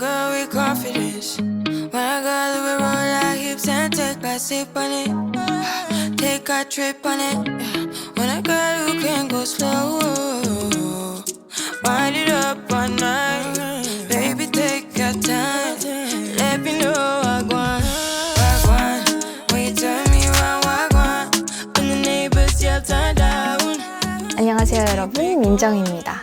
girl with confidence. When I got we roll our hips and take a sip on it. Take a trip on it. When a girl who can go slow. Wind it up all night. Baby, take your time. Let me know I want. I you I. 안녕하세요 여러분 민정입니다.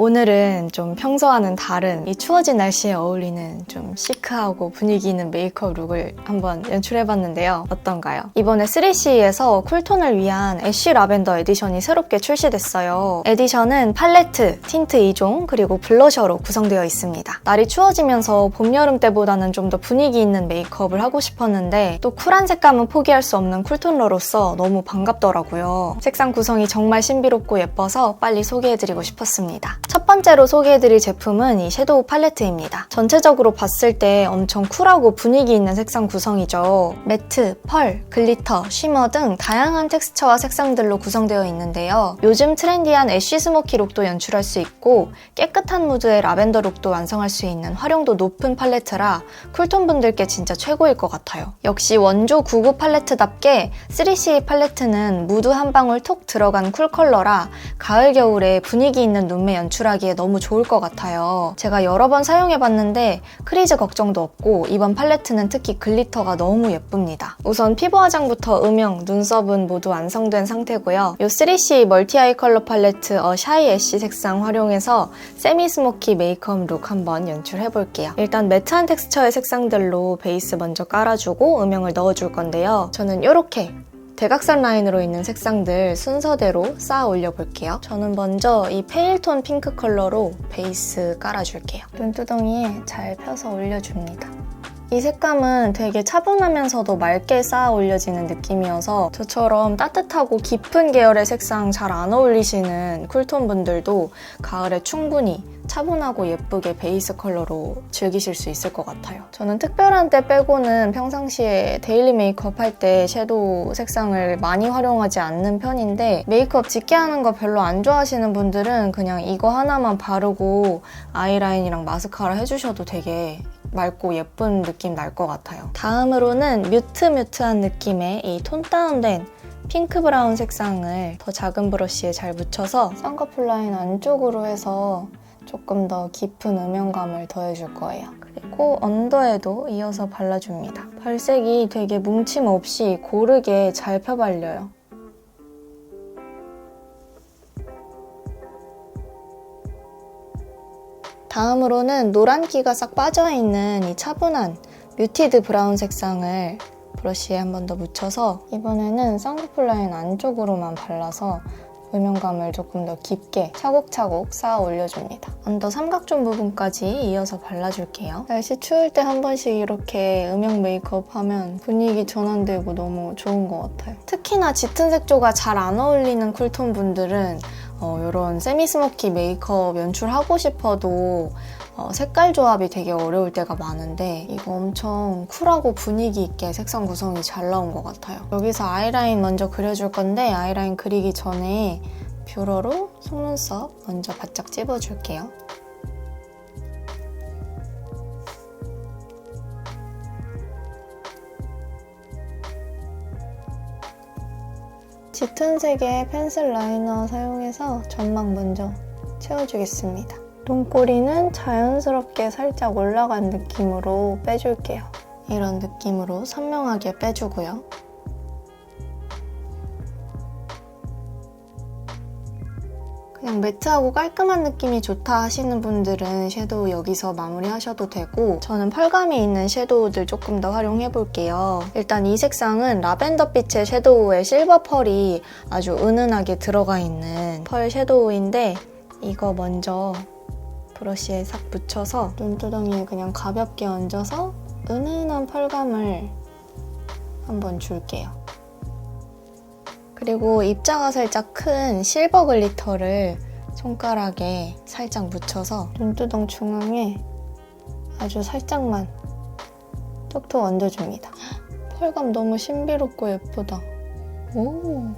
오늘은 좀 평소와는 다른 이 추워진 날씨에 어울리는 좀 시크하고 분위기 있는 메이크업 룩을 한번 연출해봤는데요. 어떤가요? 이번에 3CE에서 쿨톤을 위한 애쉬 라벤더 에디션이 새롭게 출시됐어요. 에디션은 팔레트, 틴트 2종, 그리고 블러셔로 구성되어 있습니다. 날이 추워지면서 봄, 여름 때보다는 좀 더 분위기 있는 메이크업을 하고 싶었는데 또 쿨한 색감은 포기할 수 없는 쿨톤러로서 너무 반갑더라고요. 색상 구성이 정말 신비롭고 예뻐서 빨리 소개해드리고 싶었습니다. 첫 번째로 소개해드릴 제품은 이 섀도우 팔레트입니다. 전체적으로 봤을 때 엄청 쿨하고 분위기 있는 색상 구성이죠. 매트, 펄, 글리터, 쉬머 등 다양한 텍스처와 색상들로 구성되어 있는데요. 요즘 트렌디한 애쉬 스모키 룩도 연출할 수 있고 깨끗한 무드의 라벤더 룩도 완성할 수 있는 활용도 높은 팔레트라 쿨톤 분들께 진짜 최고일 것 같아요. 역시 원조 99 팔레트답게 3CE 팔레트는 무드 한 방울 톡 들어간 쿨 컬러라 가을 겨울에 분위기 있는 눈매 연출 하기에 너무 좋을 것 같아요. 제가 여러 번 사용해봤는데 크리즈 걱정도 없고 이번 팔레트는 특히 글리터가 너무 예쁩니다. 우선 피부 화장부터 음영, 눈썹은 모두 완성된 상태고요. 이 3CE 멀티 아이 컬러 팔레트 어 샤이 애쉬 색상 활용해서 세미 스모키 메이크업 룩 한번 연출해볼게요. 일단 매트한 텍스처의 색상들로 베이스 먼저 깔아주고 음영을 넣어줄 건데요. 저는 이렇게 대각선 라인으로 있는 색상들 순서대로 쌓아 올려 볼게요. 저는 먼저 이 페일톤 핑크 컬러로 베이스 깔아줄게요. 눈두덩이에 잘 펴서 올려줍니다. 이 색감은 되게 차분하면서도 맑게 쌓아 올려지는 느낌이어서 저처럼 따뜻하고 깊은 계열의 색상 잘 안 어울리시는 쿨톤 분들도 가을에 충분히 차분하고 예쁘게 베이스 컬러로 즐기실 수 있을 것 같아요. 저는 특별한 때 빼고는 평상시에 데일리 메이크업 할 때 섀도우 색상을 많이 활용하지 않는 편인데 메이크업 짙게 하는 거 별로 안 좋아하시는 분들은 그냥 이거 하나만 바르고 아이라인이랑 마스카라 해주셔도 되게 맑고 예쁜 느낌 날 것 같아요. 다음으로는 뮤트 뮤트한 느낌의 이 톤 다운된 핑크 브라운 색상을 더 작은 브러쉬에 잘 묻혀서 쌍꺼풀 라인 안쪽으로 해서 조금 더 깊은 음영감을 더해줄 거예요. 그리고 언더에도 이어서 발라줍니다. 발색이 되게 뭉침 없이 고르게 잘 펴발려요. 다음으로는 노란기가 싹 빠져있는 이 차분한 뮤티드 브라운 색상을 브러쉬에 한 번 더 묻혀서 이번에는 쌍꺼풀 라인 안쪽으로만 발라서 음영감을 조금 더 깊게 차곡차곡 쌓아 올려줍니다. 언더 삼각존 부분까지 이어서 발라줄게요. 날씨 추울 때 한 번씩 이렇게 음영 메이크업 하면 분위기 전환되고 너무 좋은 것 같아요. 특히나 짙은 색조가 잘 안 어울리는 쿨톤 분들은 어, 이런 세미 스모키 메이크업 연출하고 싶어도 어, 색깔 조합이 되게 어려울 때가 많은데 이거 엄청 쿨하고 분위기 있게 색상 구성이 잘 나온 것 같아요. 여기서 아이라인 먼저 그려줄 건데 아이라인 그리기 전에 뷰러로 속눈썹 먼저 바짝 찝어줄게요. 짙은 색의 펜슬 라이너 사용해서 점막 먼저 채워주겠습니다. 눈꼬리는 자연스럽게 살짝 올라간 느낌으로 빼줄게요. 이런 느낌으로 선명하게 빼주고요. 그냥 매트하고 깔끔한 느낌이 좋다 하시는 분들은 섀도우 여기서 마무리하셔도 되고 저는 펄감이 있는 섀도우들 조금 더 활용해 볼게요. 일단 이 색상은 라벤더빛의 섀도우에 실버 펄이 아주 은은하게 들어가 있는 펄 섀도우인데 이거 먼저 브러쉬에 싹 묻혀서 눈두덩이에 그냥 가볍게 얹어서 은은한 펄감을 한번 줄게요. 그리고 입자가 살짝 큰 실버 글리터를 손가락에 살짝 묻혀서 눈두덩 중앙에 아주 살짝만 톡톡 얹어줍니다. 펄감 너무 신비롭고 예쁘다. 오.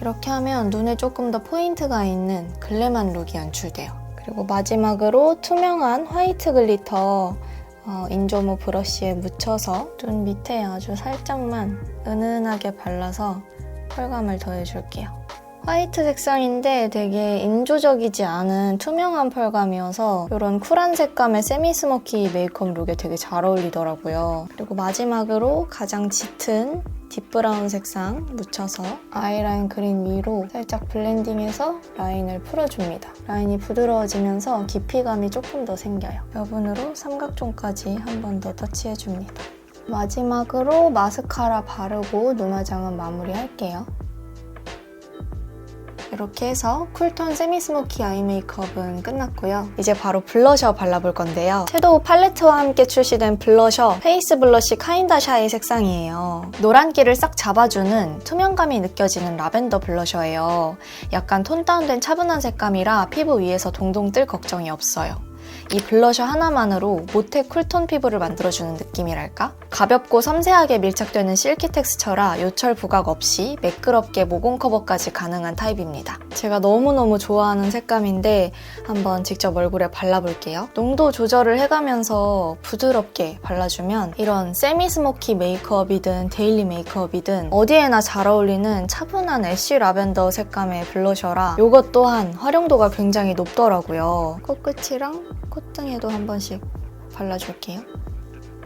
이렇게 하면 눈에 조금 더 포인트가 있는 글래만 룩이 연출돼요. 그리고 마지막으로 투명한 화이트 글리터 어, 인조모 브러쉬에 묻혀서 눈 밑에 아주 살짝만 은은하게 발라서 펄감을 더해줄게요. 화이트 색상인데 되게 인조적이지 않은 투명한 펄감이어서 이런 쿨한 색감의 세미 스모키 메이크업 룩에 되게 잘 어울리더라고요. 그리고 마지막으로 가장 짙은 딥브라운 색상 묻혀서 아이라인 그린 위로 살짝 블렌딩해서 라인을 풀어줍니다. 라인이 부드러워지면서 깊이감이 조금 더 생겨요. 여분으로 삼각존까지 한 번 더 터치해줍니다. 마지막으로 마스카라 바르고 눈화장은 마무리할게요. 이렇게 해서 쿨톤 세미 스모키 아이 메이크업은 끝났고요. 이제 바로 블러셔 발라볼 건데요. 섀도우 팔레트와 함께 출시된 블러셔 페이스 블러쉬 카인다 샤이 색상이에요. 노란기를 싹 잡아주는 투명감이 느껴지는 라벤더 블러셔예요. 약간 톤 다운된 차분한 색감이라 피부 위에서 동동 뜰 걱정이 없어요. 이 블러셔 하나만으로 모태 쿨톤 피부를 만들어주는 느낌이랄까? 가볍고 섬세하게 밀착되는 실키 텍스처라 요철 부각 없이 매끄럽게 모공 커버까지 가능한 타입입니다. 제가 너무너무 좋아하는 색감인데 한번 직접 얼굴에 발라볼게요. 농도 조절을 해가면서 부드럽게 발라주면 이런 세미 스모키 메이크업이든 데일리 메이크업이든 어디에나 잘 어울리는 차분한 애쉬 라벤더 색감의 블러셔라 이것 또한 활용도가 굉장히 높더라고요. 코끝이랑 콧등에도 한 번씩 발라줄게요.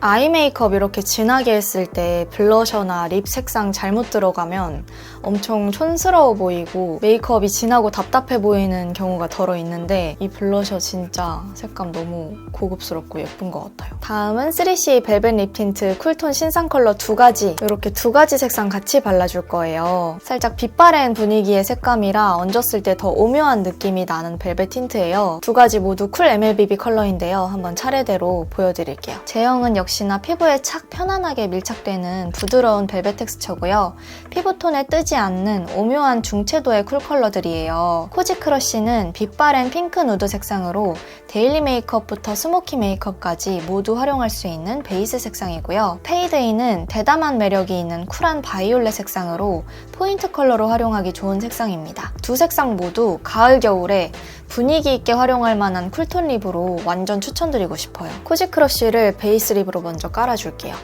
아이 메이크업 이렇게 진하게 했을 때 블러셔나 립 색상 잘못 들어가면 엄청 촌스러워 보이고 메이크업이 진하고 답답해 보이는 경우가 덜어 있는데 이 블러셔 진짜 색감 너무 고급스럽고 예쁜 것 같아요. 다음은 3CE 벨벳 립 틴트 쿨톤 신상 컬러 두 가지 이렇게 두 가지 색상 같이 발라줄 거예요. 살짝 빛바랜 분위기의 색감이라 얹었을 때 더 오묘한 느낌이 나는 벨벳 틴트예요. 두 가지 모두 쿨 MLBB 컬러인데요. 한번 차례대로 보여드릴게요. 제형은 역시 나 피부에 착 편안하게 밀착되는 부드러운 벨벳 텍스처고요. 피부톤에 뜨지 않는 오묘한 중채도의 쿨 컬러들이에요. 코지 크러쉬는 빛바랜 핑크 누드 색상으로 데일리 메이크업부터 스모키 메이크업까지 모두 활용할 수 있는 베이스 색상이고요. 페이드인은 대담한 매력이 있는 쿨한 바이올렛 색상으로 포인트 컬러로 활용하기 좋은 색상입니다. 두 색상 모두 가을 겨울에 분위기 있게 활용할 만한 쿨톤 립으로 완전 추천드리고 싶어요. 코지 크러쉬를 베이스 립으로 먼저 깔아줄게요.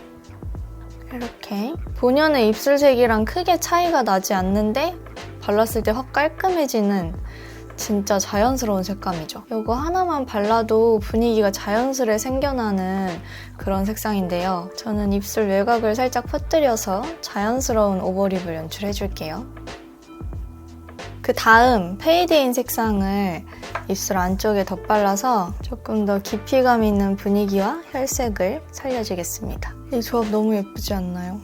이렇게 본연의 입술색이랑 크게 차이가 나지 않는데 발랐을 때 확 깔끔해지는 진짜 자연스러운 색감이죠. 이거 하나만 발라도 분위기가 자연스레 생겨나는 그런 색상인데요. 저는 입술 외곽을 살짝 퍼뜨려서 자연스러운 오버립을 연출해줄게요. 그 다음 페이드인 색상을 입술 안쪽에 덧발라서 조금 더 깊이감 있는 분위기와 혈색을 살려주겠습니다. 이 조합 너무 예쁘지 않나요?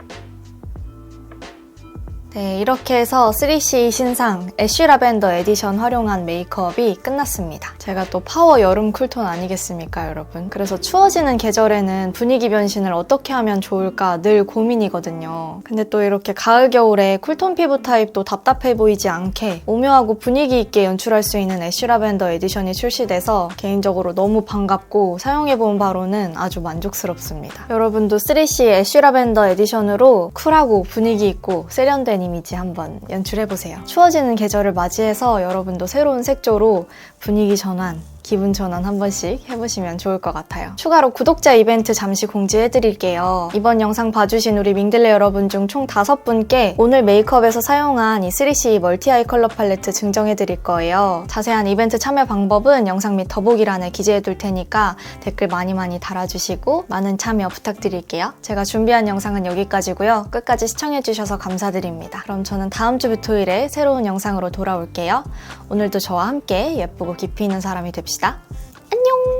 네, 이렇게 해서 3CE 신상 애쉬 라벤더 에디션 활용한 메이크업이 끝났습니다. 제가 또 파워 여름 쿨톤 아니겠습니까, 여러분? 그래서 추워지는 계절에는 분위기 변신을 어떻게 하면 좋을까 늘 고민이거든요. 근데 또 이렇게 가을, 겨울에 쿨톤 피부 타입도 답답해 보이지 않게 오묘하고 분위기 있게 연출할 수 있는 애쉬 라벤더 에디션이 출시돼서 개인적으로 너무 반갑고 사용해본 바로는 아주 만족스럽습니다. 여러분도 3CE 애쉬 라벤더 에디션으로 쿨하고 분위기 있고 세련된 이미지 한번 연출해보세요. 추워지는 계절을 맞이해서 여러분도 새로운 색조로 분위기 전환, 기분 전환 한 번씩 해보시면 좋을 것 같아요. 추가로 구독자 이벤트 잠시 공지해드릴게요. 이번 영상 봐주신 우리 민들레 여러분 중 총 5분께 오늘 메이크업에서 사용한 이 3CE 멀티 아이 컬러 팔레트 증정해드릴 거예요. 자세한 이벤트 참여 방법은 영상 밑 더보기란에 기재해둘 테니까 댓글 많이 많이 달아주시고 많은 참여 부탁드릴게요. 제가 준비한 영상은 여기까지고요. 끝까지 시청해주셔서 감사드립니다. 그럼 저는 다음 주 토요일에 새로운 영상으로 돌아올게요. 오늘도 저와 함께 예쁘고 깊이 있는 사람이 됩시다. 봅시다. 안녕!